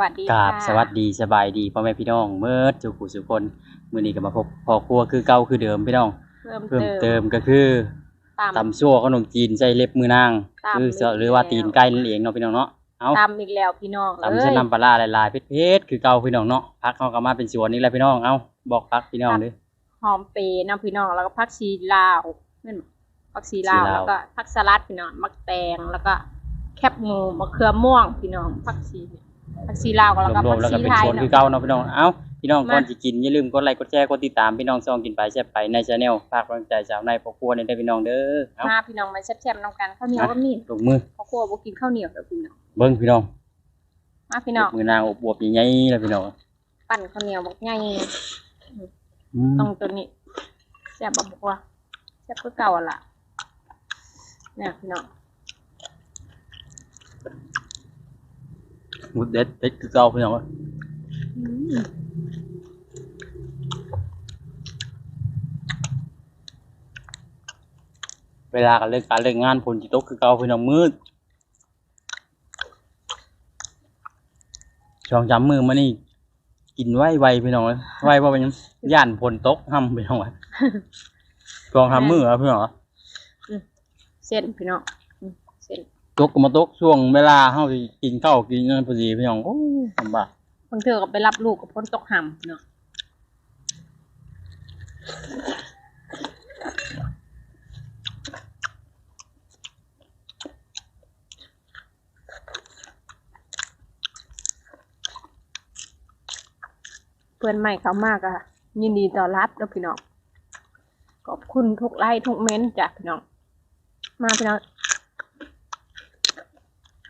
วัสดีกราบค่ะสวัสดีสบายดีพ่อแม่พี่น้องเมื่อจุกุสุคนมื้อนี้ก็มาพบพ่อครัวคือเก่าคือเดิมพี่น้อง เพิ่มเพิ่มเติเติมมก็คือตำตำซั่วขนมจีนใส่เล็บมือนางตำคืออีกหรือว่าแล้วตีนไก่นั่นเองเนาะพี่น้องเนาะเอาตำอีกแล้วพี่น้องตำเอ้ใส่ยน้ำปลาร้าหลายๆเผ็ดๆคือเก่าพี่น้องเนาะพักเฮาก็มาเป็นสวนนี่แหละพี่น้องเอาบอกพักพี่น้องเด้อ หอมเปรย์น้ำพี่น้องแล้วก็ผักชีลาวนั่นผักชีลาวชีลาว แล้วก็ผักสลัดพี่น้องมักแตงแล้วก็แคบหมูมะเขือม่วงพี่น้องผักชี ผักชีลาวแล้วก็รวผัมกๆแล้วก็ชีเป็นไทยสวนคือเนาะ เก่าเนาะพี่น้อง เอ้าพี่น้องมา ก่อนสิกินอย่าลืมกดไลค์กดแชร์กดติดตามพี่น้องซองกินไปแซ่บไปใน channel ฝากกำลังใจสาวในพ่อครัวนี่ได้อพี่น้องเด้อ เอ้ามาพี่น้องมาแซ่บๆน้ำกันข้าวเหนียวก็มีลงมือข้าวคั่วบ่กินข้าวเหนียวเด้อพี่น้องเบิ่งพี่น้องมาพี่น้องมือนางอวบๆใหญ่ๆแล้วพี่น้องปั่นข้าวเหนียวบักใหญ่อืมต้องตัวนี้แซ่บบ่บอกว่าแซ่บคือเก่าอะล่ะเนี่ยพี่น้อง มุดเด็ดเด็ดคือเก่าพี่น้องเอ้ยอืมเวลากันเลิกการเลิกงานผลจิตกคือเก่าพี่น้องมืดช่องจำมือมานี่กินไหวไวพี่น้องเอ้ยไวเพราะเป็นย่านผลตกห้ำพี่น้องเอ้ยช่องทำมือครับพี่น้องเส้นพี่น้องเส้น ตกก็มาตกช่วงเวลาเฮาสิกินข้าวกินนั่นพอดีพี่น้องโอ้ลำบากบางเทื่อก็ไปรับลูกกับพ้นตกหำเนาะเพื่อนใหม่เขามากอะยินดีต้อนรับแล้วพี่น้องขอบคุณทุกไลค์ทุกเม้นต์จ้ะพี่น้อง มาพี่น้อง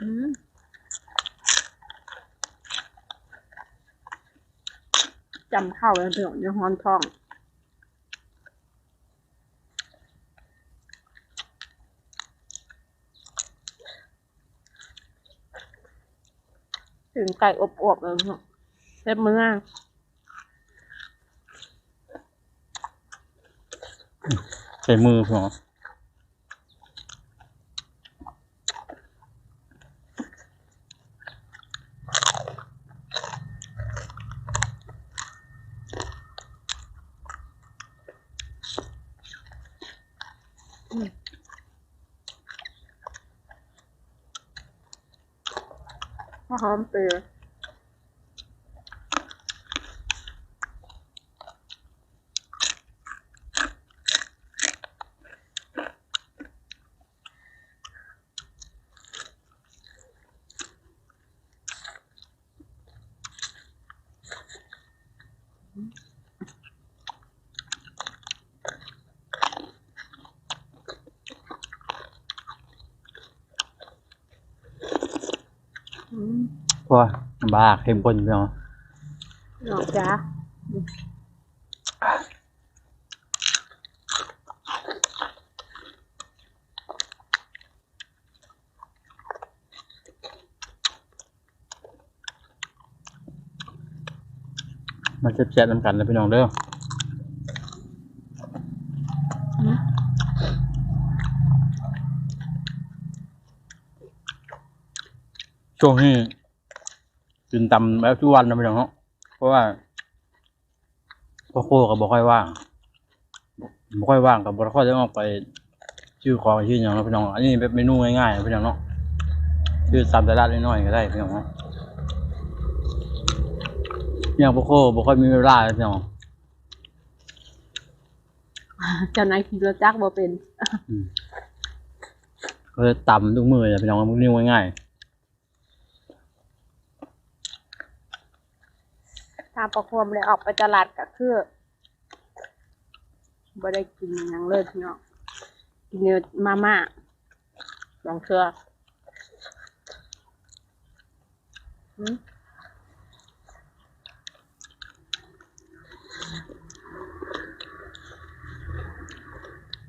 อืมจำเข้าแล้วเดี๋ยวจะฮอนท้องถึงไก่อบๆเลยเนาะเล็บมืออะใส่มือพี่น้องหอ มเอืมเพราะว่าลำบากเข้มข้นพี่น้องหนอกจ้ามาแซ่บๆน้ำกันแล้วพี่น้องเด้ออื ช่วงนี้กินตำแบบทุกวันนะพี่น้องเนาะเพราะว่าพ่อโคก็บ่ค่อยว่างบ่ค่อยว่างกับบ่ค่อยได้ออกไปชื่อของชื่อหยังเนาะพี่น้องอันนี้เป็นเมนูง่ายๆนะพี่น้องเนาะชื่อตำตลาดน้อยๆก็ได้พี่น้องเนาะอย่างพ่อโคบ่ค่อยมีเวลาเลยพี่น้องเจ้านายขี่รถจักรบ่เป็นอืมก็เลยตำทุกมือเลยพี่น้องมันนิ้วง่าย ถ้าประควมเลยออกไปตลาดก็คือบ่ได้กินยังเลยพี่น้องกินเนื้อมาม่าลองเชื่อ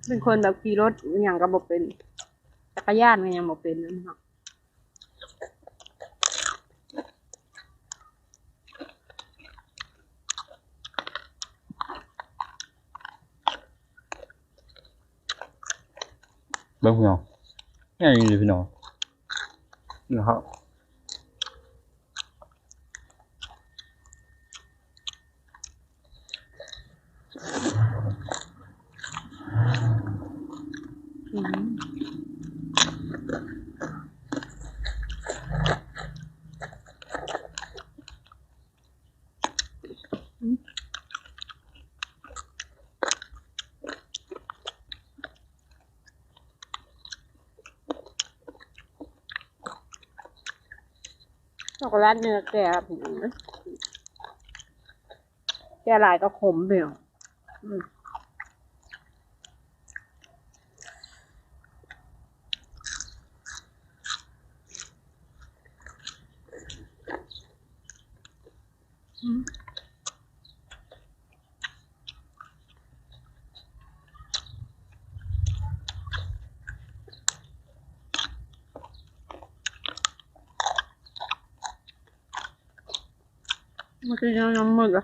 เป็นคนแบบขี่รถอย่างก็บ่เป็น จักรยานก็ยังบ่เป็นเลยเนาะ 그냥 그냥 이게 그냥 그냥 하 음. ช็อกโกแลตเนื้อแกะแกะลายก็ขมเปรี้ยวอืม มันคือน้ำมืดเหรอ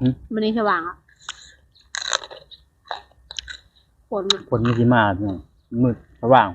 อืม มันนี่สว่างอะฝนอะผลมีที่มาพี่น้องมืดสว่าง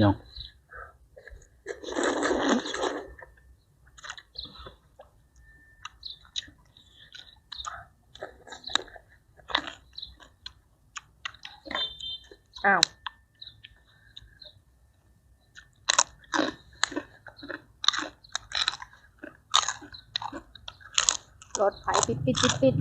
พี่น้องอ้าวรถไฟปิดปิดปิดปิด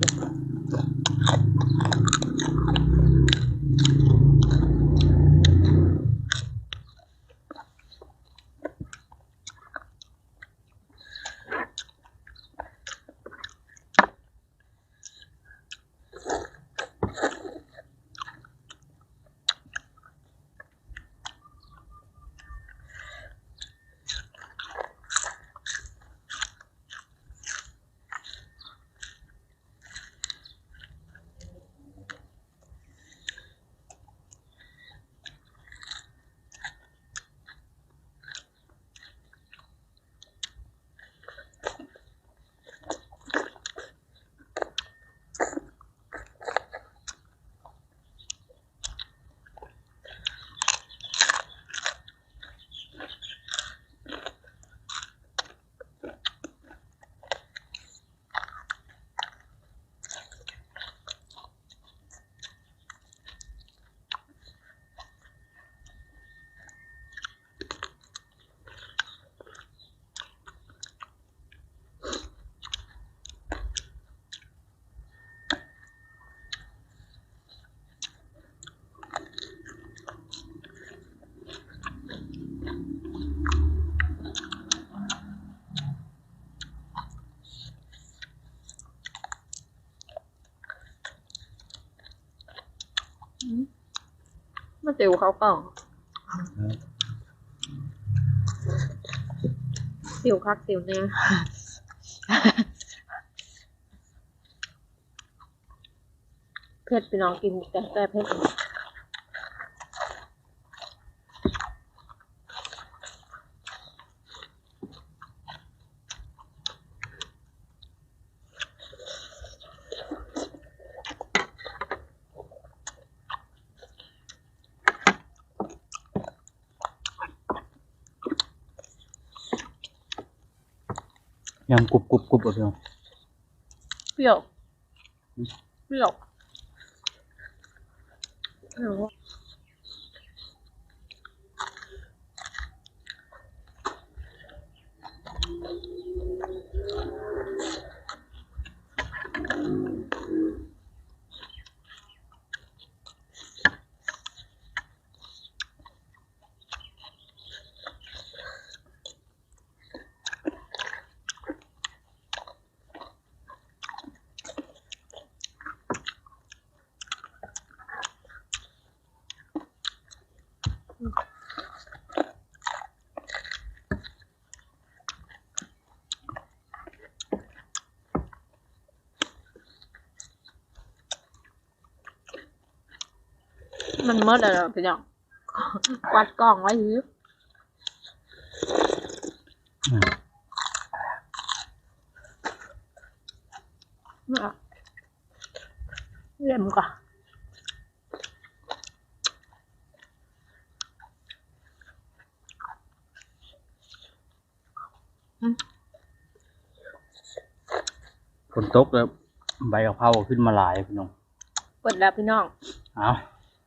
มมาติวเขากล่องติวคักติวเนี่ยเผ็ดพี่น้องกินแต่แต่เผ็ด ยังกรุบกรุบกรุบอะพี่น้องเปรี้ยวอืมเปรี้ยว มันหมดแล้วเหรอพี่น้องกวัดกล้องไว้หืออืมเนี่ยเรียมก่อนฝนตกแล้วใบกะเพราขึ้นมาหลายพี่น้องเปิดแล้วพี่น้อง เอา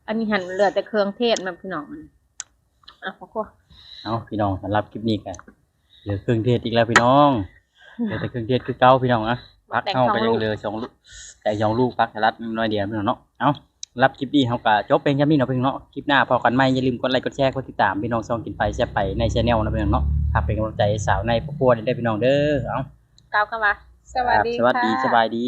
อันนี้หันเหลือแต่เครื่องเทศมาพี่น้องมันอะขอครัวเอาพี่น้องสำหรับคลิปนี้กันเหลือเครื่องเทศอีกแล้วพี่น้องเหลือแต่เครื่องเทศคือเก่าพี่น้องนะพักเข้าไปยังเหลือสองลูกแต่สองลูกพักสลัดน้อยเดียวพี่น้องเนาะเอารับคลิปนี้เขาก็จบเป็นแค่นี้เนาะพี่น้องเนาะคลิปหน้าพอกันไหมอย่าลืมกดไลค์กดแชร์กดติดตามพี่น้องซองกินไปแซ่บไปในช anel นะพี่น้องเนาะฝากเป็นกำลังใจให้สาวในครอบครัวได้พี่น้องเด้อเอาก้าวเข้ามาสวัสดีสวัสดีค่ะสบายดี